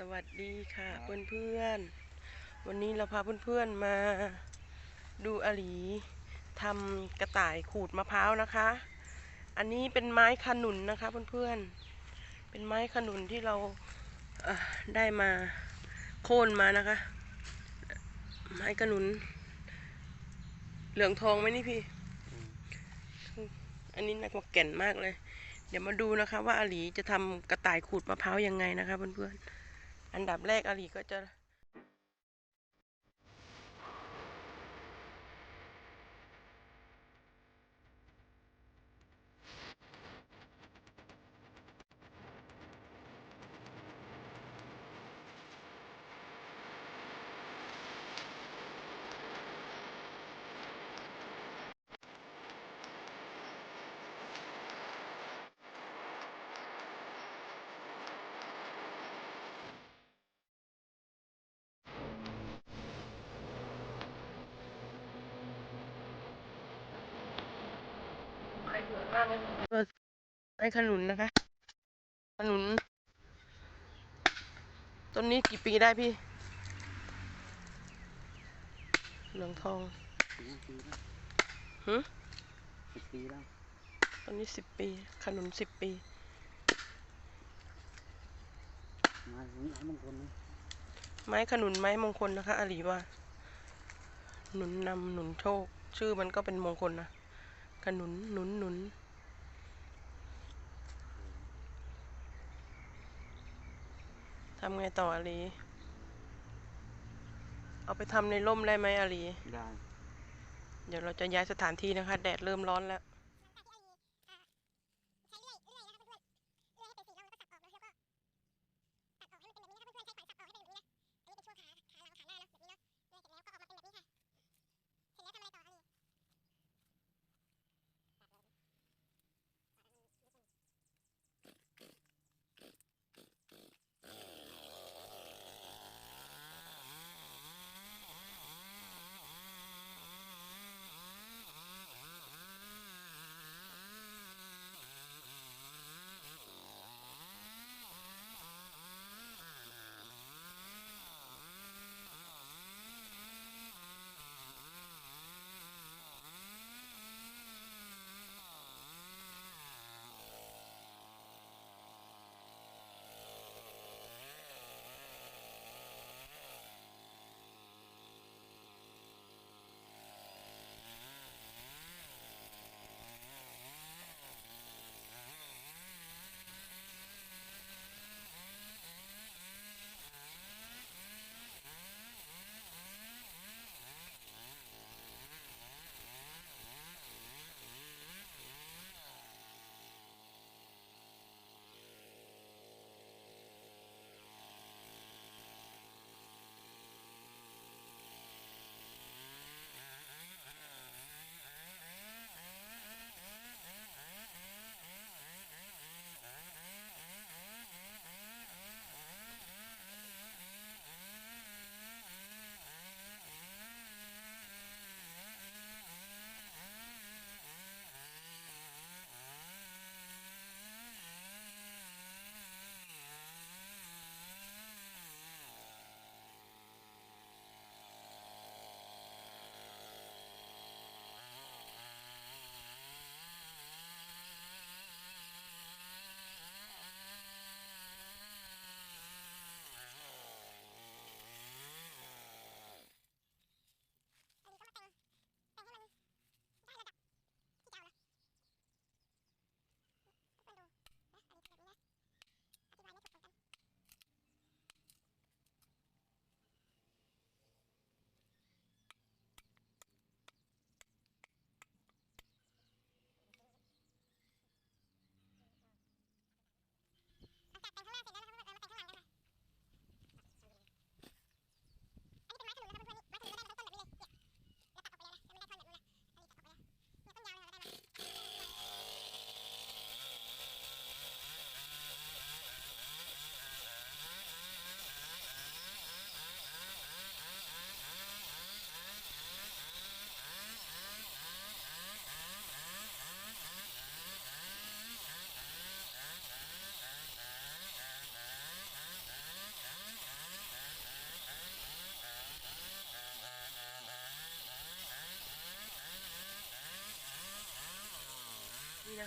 สวัสดีค่ะเพื่อนๆ วันนี้เราพาเพื่อนๆมาดูอาหลีทำกระต่ายขูดมะพร้าวนะคะ อันนี้เป็นไม้ขนุนนะคะเพื่อนๆ เป็นไม้ขนุนที่เราเอ่อได้มาโค่นมานะคะ ไม้ขนุน เหลืองทองไหมนี่พี่ อันนี้นักว่าแก่นมากเลย เดี๋ยวมาดูนะคะว่าอาหลีจะทำกระต่ายขูดมะพร้าวยังไงนะคะเพื่อนๆ อันดับแรกอาลีก็จะ ไม้ขนุนนะคะ ขนุน ต้นนี้กี่ปีได้พี่ เหลืองทองปีปีแล้วหึสิบปีแล้วต้นนี้สิบปี ขนุนสิบปี มาถึงไหนบางคนนะไม้ขนุนไม้มงคลนะคะอาหลีว่า หนุนนำหนุนโชค ชื่อมันก็เป็นมงคลนะ ขนุนหนุนหนุน ทำไงต่ออาหลี เอาไปทำในร่มได้ไหมอาหลี ได้ เดี๋ยวเราจะย้ายสถานที่นะคะ แดดเริ่มร้อนแล้ว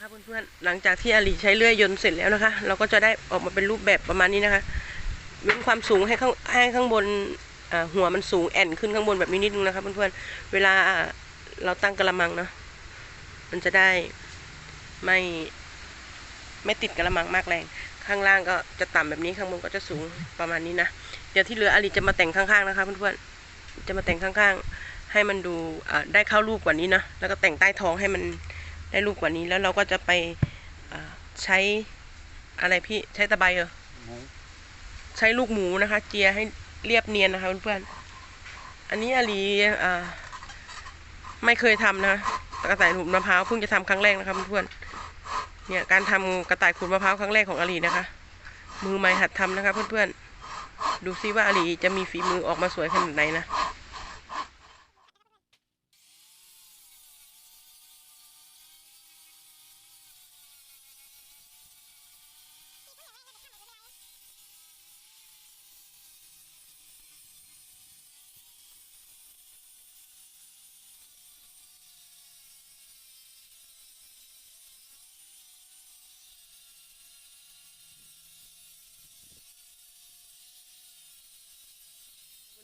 เพื่อนๆหลังจากที่อาลีใช้เลื่อยยนต์เสร็จแล้วนะคะ เราก็จะได้ออกมาเป็นรูปแบบประมาณนี้นะคะเว้นความสูงให้ข้างให้ข้างบนหัวมันสูงแอนขึ้นข้างบนแบบนี้นิดนึงนะคะเพื่อนๆเวลาเราตั้งกระมังเนาะมันจะได้ไม่ไม่ติดกระมังมากแรง ข้างล่างก็จะต่ำแบบนี้ข้างบนก็จะสูงประมาณนี้นะเดี๋ยวที่เหลืออาลีจะมาแต่งข้างๆนะคะเพื่อนๆจะมาแต่งข้างๆ ให้มันดูได้เข้ารูปกว่านี้นะแล้วก็แต่งใต้ท้องให้มัน ได้ลูกกว่านี้แล้วเราก็จะไปใช้อะไรพี่ใช้ตะไบเหรอใช้ลูกหมูนะคะ เจียให้เรียบเนียนนะคะเพื่อนๆอันนี้อาลีไม่เคยทำนะกระต่ายขูดมะพร้าวเพิ่งจะทำครั้งแรกนะคะเพื่อนๆเนี่ยการทำกระต่ายขูดมะพร้าวครั้งแรกของอาลีนะคะ มือใหม่หัดทำนะคะเพื่อนๆดูซิว่าอาลีจะมีฝีมือออกมาสวยขนาดไหนนะ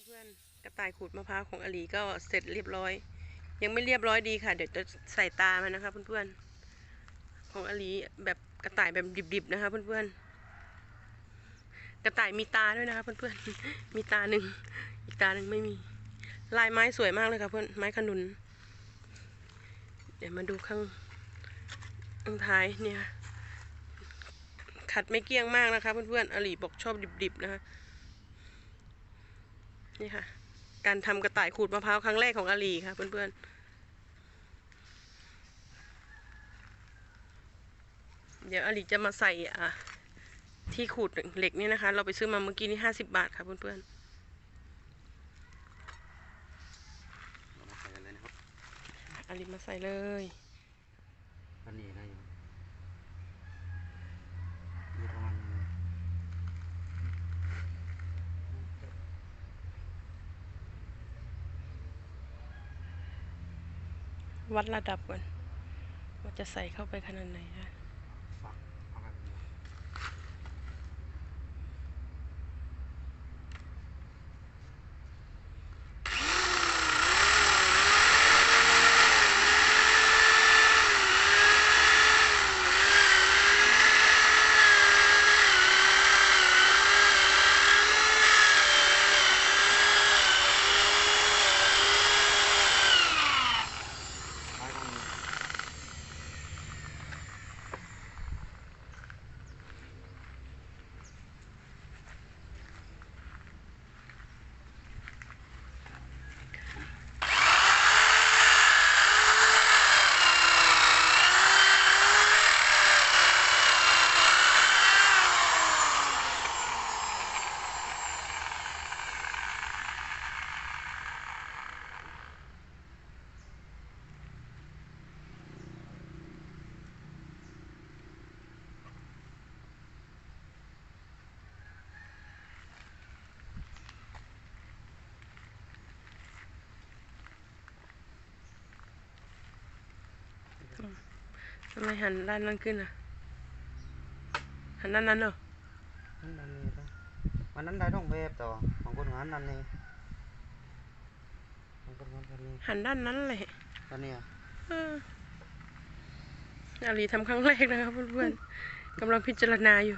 เพื่อนๆ กระต่ายขูดมะพร้าวของอลีก็เสร็จเรียบร้อย ยังไม่เรียบร้อยดีค่ะ เดี๋ยวจะใส่ตามันนะคะ เพื่อนๆ ของอลีแบบกระต่ายแบบดิบๆนะคะ เพื่อนๆ กระต่ายมีตาด้วยนะคะ เพื่อนๆ มีตาหนึ่งอีกตาหนึ่งไม่มี ลายไม้สวยมากเลยค่ะเพื่อนไม้ขนุน เดี๋ยวมาดูข้างข้างท้ายเนี่ยขัดไม่เกี้ยงมากนะคะเพื่อนๆอลีบอกชอบดิบๆนะคะนี่ค่ะ การทำกระต่ายขูดมะพร้าวครั้งแรกของอาลีค่ะเพื่อนๆ เดี๋ยวอาลีจะมาใส่อะที่ขูดเหล็กนี่นะคะ เราไปซื้อมาเมื่อกี้นี่ห้าสิบบาทค่ะเพื่อนเรามาใส่กันเลยนะครับๆอาลีมาใส่เลย อันนี้ได้อยู่อยู่ประมาณ วัดระดับก่อนว่าจะใส่เข้าไปขนาดไหนนะ ฝักประมาณนี้ ไปกัน ทำไมหันด้านนั้นขึ้นอะ หันด้านนั้นเหรอนั่นดันนี่ต้องวันนั้นได้ต้องแบบต่อบางคนงานนั่นนี่บางคนงานนั่นนี่หันด้านนั้นเลยตอนนี้อะเอออาลีทำครั้งแรกนะครับเพื่อนๆกำลังพิจารณาอยู่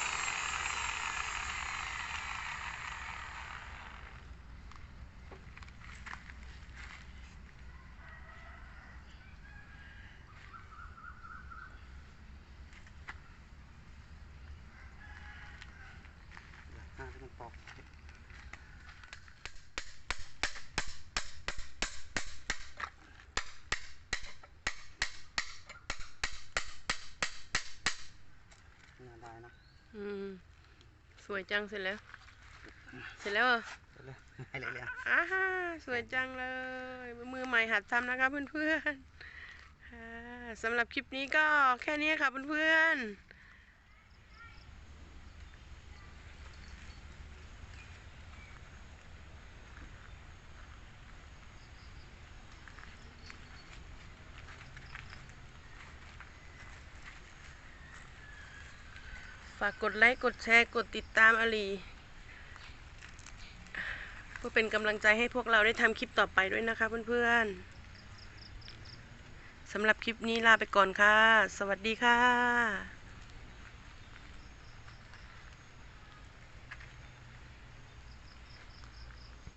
วยจังเสร็จแล้ว เสร็จแล้วเหรอไปเลยให้เลยเลยอะอ่าฮะสวยจังเลย มือใหม่หัดทำนะคะเพื่อนๆค่ะสำหรับคลิปนี้ก็แค่นี้ค่ะเพื่อนๆ ฝากกดไลค์ กดแชร์ กดติดตามอลีเพื่อเป็นกำลังใจให้พวกเราได้ทำคลิปต่อไปด้วยนะคะเพื่อนๆสำหรับคลิปนี้ลาไปก่อนค่ะ สวัสดีค่ะ